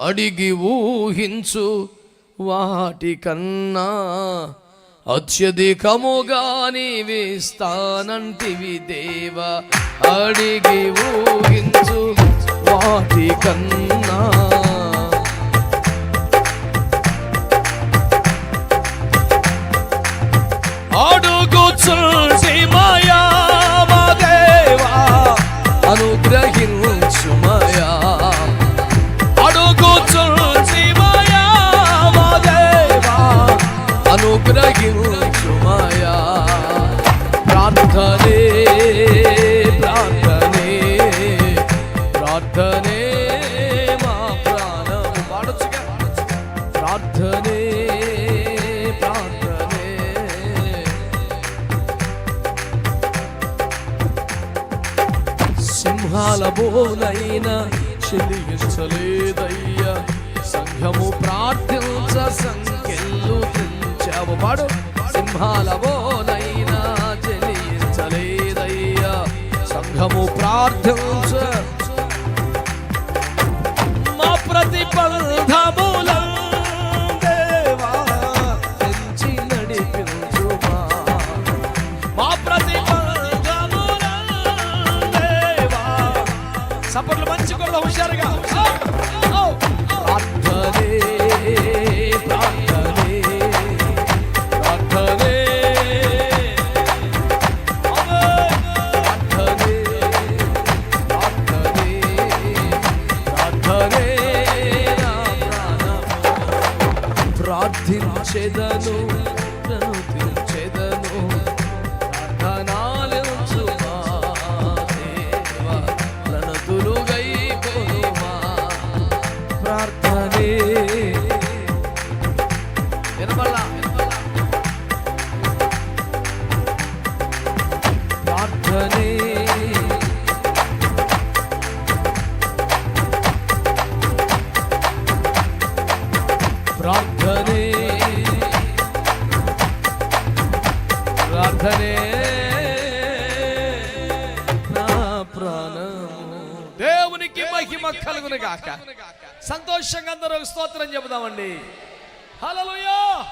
అడిగి ఊహించు వాటికన్నా అత్యధికముగా నీవిస్తానంటివి దేవ. అడిగి ఊహించు వాటికన్నా. అడుగుచు ప్రార్థనే ప్రార్థనే. సింహాల బోలైన చెల్లించలేదయ్యా సంఘము ప్రార్థించ సంఖ్యలు తెంచావు పాడు సింహాల బోలైన చెల్లించలేదయ్యా సంఘము ప్రార్థన ప్రార్థనే ప్రార్థనే నా ప్రాణము. ప్రార్థించెదను ప్రార్థనే. ప్రార్థనే. నా ప్రాణము. దేవునికి మహిమ కలుగును గాక సంతోషంగా అందరూ స్తోత్రం చెబుదామండి. హల్లెలూయా.